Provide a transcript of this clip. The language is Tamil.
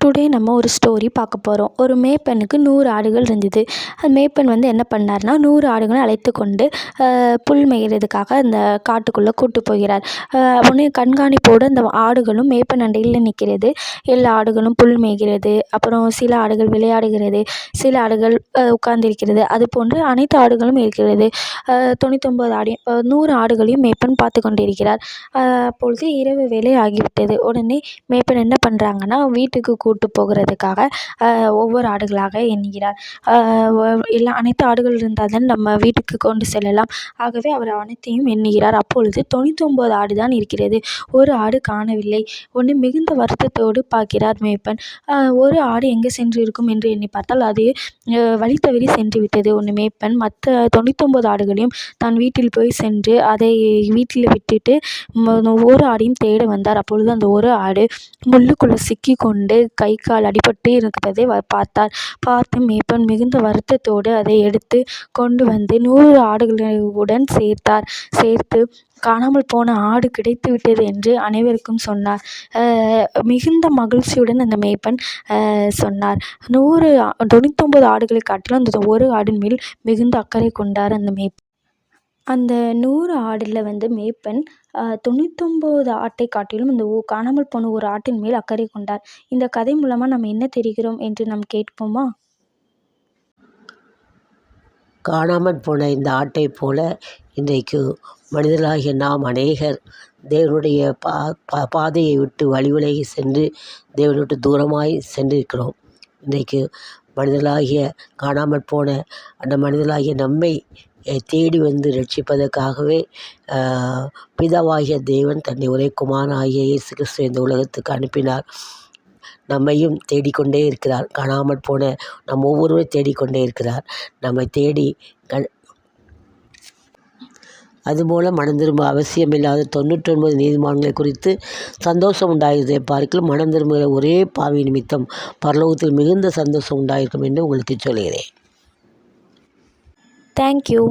டுடே நம்ம ஒரு ஸ்டோரி பார்க்க போகிறோம் ஒரு மேய்ப்பனுக்கு நூறு ஆடுகள் இருந்தது. அந்த மேய்ப்பன் வந்து என்ன பண்ணார்னா நூறு ஆடுகளை அழைத்து கொண்டு புல் மேய்கிறதுக்காக அந்த காட்டுக்குள்ளே கூட்டு போகிறார். உடனே கண்காணிப்போடு அந்த ஆடுகளும் மேய்ப்பன் அண்டையில் நிற்கிறது. எல்லா ஆடுகளும் புல் மேய்கிறது. அப்புறம் சில ஆடுகள் விளையாடுகிறது. சில ஆடுகள் உட்கார்ந்திருக்கிறது. அது போன்று அனைத்து ஆடுகளும் இருக்கிறது. தொண்ணூத்தொம்பது ஆடையும் நூறு ஆடுகளையும் மேய்ப்பன் பார்த்து கொண்டிருக்கிறார். அப்பொழுது இரவு வேலை ஆகிவிட்டது. உடனே மேய்ப்பன் என்ன பண்ணுறாங்கன்னா வீட்டுக்கு கூட்டு போகிறதுக்காக ஒவ்வொரு ஆடுகளாக எண்ணுகிறார். எல்லா அனைத்து ஆடுகள் இருந்தால் தான் நம்ம வீட்டுக்கு கொண்டு செல்லலாம். ஆகவே அவர் அனைத்தையும் எண்ணுகிறார். அப்பொழுது தொண்ணூற்றி ஒம்பது ஆடு தான் இருக்கிறது. ஒரு ஆடு காணவில்லை. உடனே மிகுந்த வருத்தத்தோடு பார்க்கிறார் மேய்ப்பன். ஒரு ஆடு எங்கே சென்று இருக்கும் என்று எண்ணி பார்த்தால் அது வழி தவறி சென்று விட்டது. ஒன்று மேய்ப்பன் மற்ற தொண்ணூத்தொம்பது ஆடுகளையும் தான் வீட்டில் போய் சென்று அதை வீட்டில் விட்டுட்டு ஒரு ஆடையும் தேட வந்தார். அப்பொழுது அந்த ஒரு ஆடு முள்ளுக்குள்ளே சிக்கிக்கொண்டு கை கால் அடிபட்டு இருக்கிறதை பார்த்தார். பார்த்து மேய்ப்பன் மிகுந்த வருத்தத்தோடு அதை எடுத்து கொண்டு வந்து நூறு ஆடுகளுடன் சேர்த்தார். சேர்த்து காணாமல் போன ஆடு கிடைத்து விட்டது என்று அனைவருக்கும் சொன்னார். மிகுந்த மகிழ்ச்சியுடன் அந்த மேய்ப்பன் சொன்னார். நூறு தொண்ணூத்தொம்பது ஆடுகளை காட்டிலும் அந்த ஒரு ஆடின் மேல் மிகுந்த அக்கறை கொண்டார் அந்த மேய்ப்பன் அந்த நூறு ஆடில் வந்து மேப்பன் தொண்ணூத்தொம்பது ஆட்டை காட்டிலும் இந்த காணாமல் போன ஒரு ஆட்டின் மேல் அக்கறை கொண்டார். இந்த கதை மூலமாக நம்ம என்ன தெரிகிறோம் என்று நாம் கேட்போமா? காணாமல் போன இந்த ஆட்டைப் போல இன்றைக்கு மனிதர்களாகிய நாம் அநேகர் தேவனுடைய பா பா பாதையை விட்டு வழிவிலகி சென்று தேவனை விட்டு தூரமாய் சென்றிருக்கிறோம். இன்றைக்கு மனிதர்களாகிய காணாமல் போன அந்த மனிதர்களாகிய நம்மை தேடி வந்து ரட்சிப்பதற்காகவே பிதாவாகிய தேவன் தன்னை ஒரே குமாரனாகிய இயேசு கிறிஸ்து இந்த உலகத்துக்கு அனுப்பினார். நம்மையும் தேடிக்கொண்டே இருக்கிறார். காணாமல் போன நம் ஒவ்வொருவரும் தேடிக்கொண்டே இருக்கிறார். நம்மை தேடி க அதுபோல் மனம் திரும்ப அவசியமில்லாத தொண்ணூற்றொன்பது நீதிமான்களை குறித்து சந்தோஷம் உண்டாகிறதை பார்க்கலும் மனம் திரும்புகிற ஒரே பாவி நிமித்தம் பரலோகத்தில் மிகுந்த சந்தோஷம் உண்டாயிருக்கும் என்று உங்களுக்கு சொல்கிறேன் ಥ್ಯಾಂಕ್ ಯು